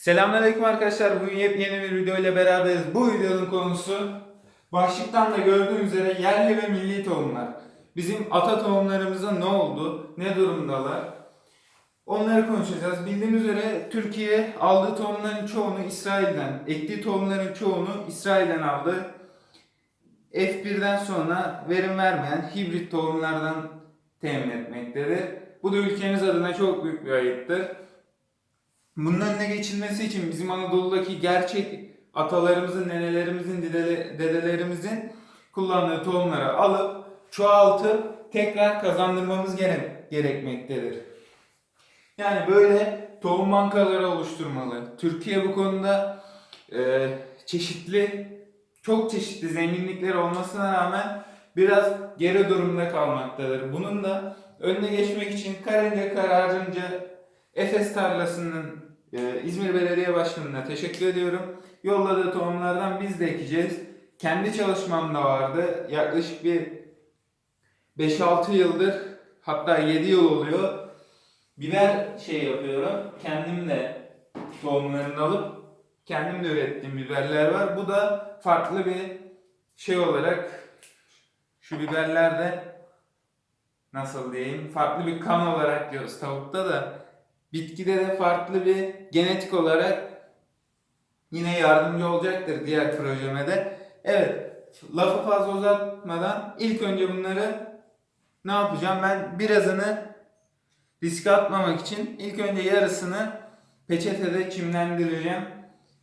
Selamünaleyküm arkadaşlar. Bugün yepyeni bir video ile beraberiz. Bu videonun konusu başlıktan da gördüğünüz üzere yerli ve milli tohumlar. Bizim ata tohumlarımıza ne oldu? Ne durumdalar? Onları konuşacağız. Bildiğiniz üzere Türkiye aldığı tohumların çoğunu İsrail'den, ektiği tohumların çoğunu İsrail'den aldı. F1'den sonra verim vermeyen hibrit tohumlardan temin etmektedir. Bu da ülkemiz adına çok büyük bir ayıptır. Bunun önüne geçilmesi için bizim Anadolu'daki gerçek atalarımızın, nenelerimizin, dedele- dedelerimizin kullandığı tohumları alıp çoğaltıp tekrar kazandırmamız gere- gerekmektedir. Yani böyle tohum bankaları oluşturmalı. Türkiye bu konuda e, çeşitli, çok çeşitli zenginlikleri olmasına rağmen biraz geri durumda kalmaktadır. Bunun da önüne geçmek için Karınca Kararınca Efes tarlasının e, İzmir Belediye Başkanı'na teşekkür ediyorum. Yolladığı tohumlardan biz de ekeceğiz. Kendi çalışmamda vardı. Yaklaşık bir 5-6 yıldır hatta 7 yıl oluyor. Biber şey yapıyorum. Kendim de tohumlarını alıp kendim de ürettiğim biberler var. Bu da farklı bir şey olarak şu biberler de nasıl diyeyim farklı bir kan olarak diyoruz tavukta da bitkide de farklı bir genetik olarak yine yardımcı olacaktır diğer projeme de. Evet lafı fazla uzatmadan ilk önce bunları ne yapacağım ben birazını riske atmamak için ilk önce yarısını peçetede çimlendireceğim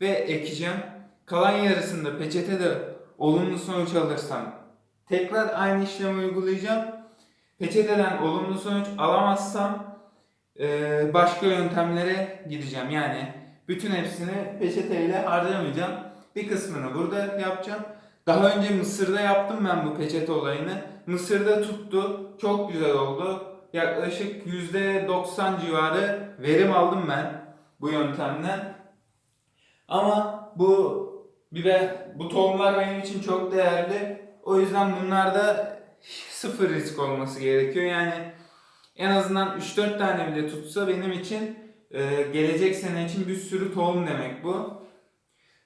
ve ekeceğim. Kalan yarısını da peçetede olumlu sonuç alırsam tekrar aynı işlemi uygulayacağım. Peçeteden olumlu sonuç alamazsam başka yöntemlere gideceğim. Yani bütün hepsini peçeteyle harcamayacağım. Bir kısmını burada yapacağım. Daha önce Mısır'da yaptım ben bu peçete olayını. Mısır'da tuttu. Çok güzel oldu. Yaklaşık %90 civarı verim aldım ben bu yöntemden. Ama bu biber, bu tohumlar benim için çok değerli. O yüzden bunlarda sıfır risk olması gerekiyor. Yani en azından 3-4 tane bile tutsa benim için e, gelecek sene için bir sürü tohum demek bu.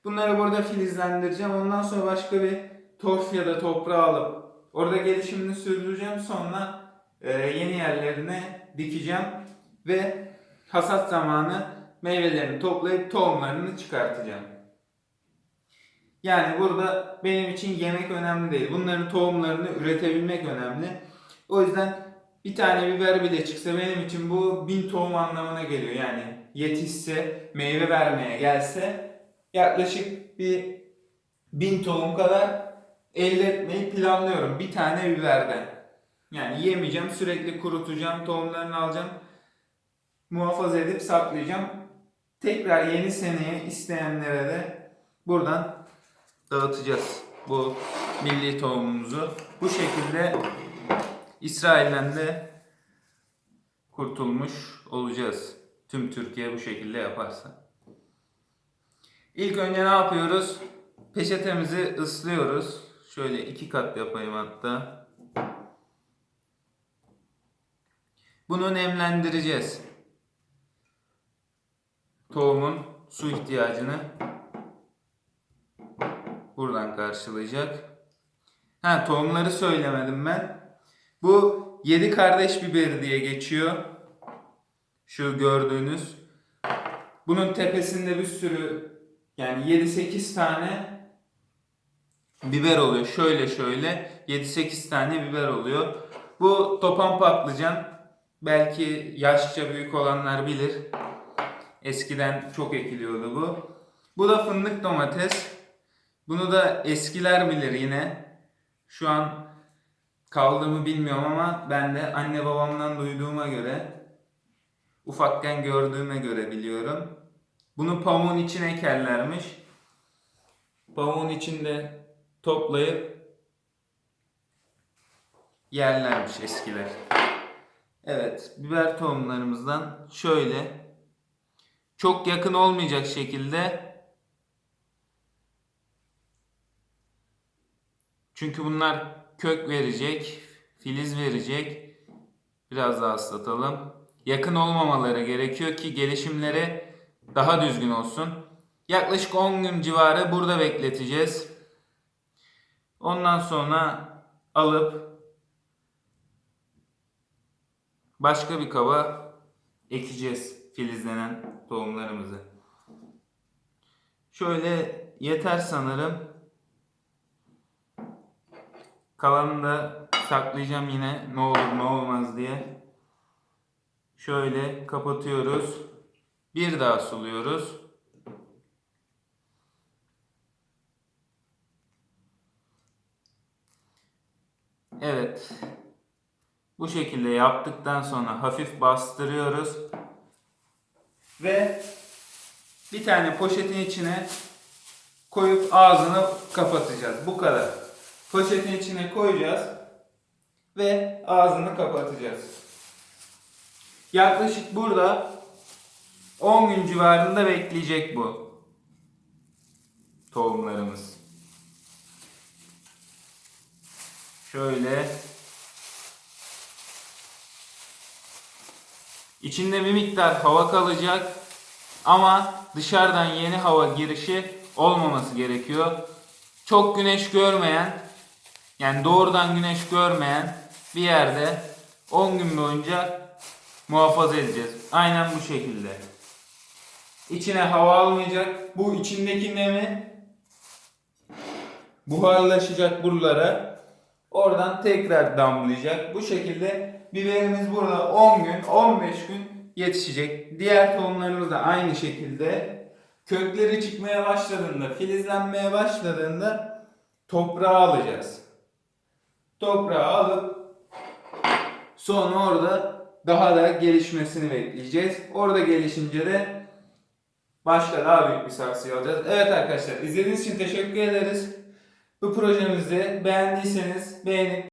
Bunları burada filizlendireceğim. Ondan sonra başka bir torf ya da toprağa alıp orada gelişimini sürdüreceğim. Sonra e, yeni yerlerine dikeceğim ve hasat zamanı meyvelerini toplayıp tohumlarını çıkartacağım. Yani burada benim için yemek önemli değil. Bunların tohumlarını üretebilmek önemli. O yüzden bir tane biber bile çıksa benim için bu bin tohum anlamına geliyor. Yani yetişse, meyve vermeye gelse yaklaşık bir bin tohum kadar elde etmeyi planlıyorum. Bir tane biberden. Yani yemeyeceğim, sürekli kurutacağım, tohumlarını alacağım. Muhafaza edip saklayacağım. Tekrar yeni seneye isteyenlere de buradan dağıtacağız bu milli tohumumuzu. Bu şekilde İsrail'den de kurtulmuş olacağız. Tüm Türkiye bu şekilde yaparsa. İlk önce ne yapıyoruz? Peçetemizi ıslıyoruz. Şöyle iki kat yapayım hatta. Bunu nemlendireceğiz. Tohumun su ihtiyacını buradan karşılayacak. Ha tohumları söylemedim ben. Bu yedi kardeş biberi diye geçiyor. Şu gördüğünüz. Bunun tepesinde bir sürü yani 7-8 tane biber oluyor. Şöyle şöyle 7-8 tane biber oluyor. Bu topan patlıcan. Belki yaşça büyük olanlar bilir. Eskiden çok ekiliyordu bu. Bu da fındık domates. Bunu da eskiler bilir yine. Şu an kaldığımı bilmiyorum ama ben de anne babamdan duyduğuma göre ufakken gördüğüme göre biliyorum. Bunu pamuğun içine ekerlermiş. Pamuğun içinde toplayıp yerlermiş eskiler. Evet, biber tohumlarımızdan şöyle çok yakın olmayacak şekilde çünkü bunlar kök verecek, filiz verecek. Biraz daha ıslatalım. Yakın olmamaları gerekiyor ki gelişimleri daha düzgün olsun. Yaklaşık 10 gün civarı burada bekleteceğiz. Ondan sonra alıp başka bir kaba ekeceğiz filizlenen tohumlarımızı. Şöyle yeter sanırım. Kalanını da saklayacağım yine ne olur ne olmaz diye. Şöyle kapatıyoruz. Bir daha suluyoruz. Evet. Bu şekilde yaptıktan sonra hafif bastırıyoruz. Ve bir tane poşetin içine koyup ağzını kapatacağız. Bu kadar. Poşetin içine koyacağız ve ağzını kapatacağız. Yaklaşık burada 10 gün civarında bekleyecek bu tohumlarımız. Şöyle İçinde bir miktar hava kalacak ama dışarıdan yeni hava girişi olmaması gerekiyor. Çok güneş görmeyen yani doğrudan güneş görmeyen bir yerde 10 gün boyunca muhafaza edeceğiz. Aynen bu şekilde. İçine hava almayacak. Bu içindeki nemi buharlaşacak buralara. Oradan tekrar damlayacak. Bu şekilde biberimiz burada 10 gün, 15 gün yetişecek. Diğer tohumlarımız da aynı şekilde kökleri çıkmaya başladığında, filizlenmeye başladığında toprağa alacağız. Toprağa alıp sonra orada daha da gelişmesini bekleyeceğiz. Orada gelişince de başka daha büyük bir saksıya alacağız. Evet arkadaşlar izlediğiniz için teşekkür ederiz. Bu projemizi beğendiyseniz beğenip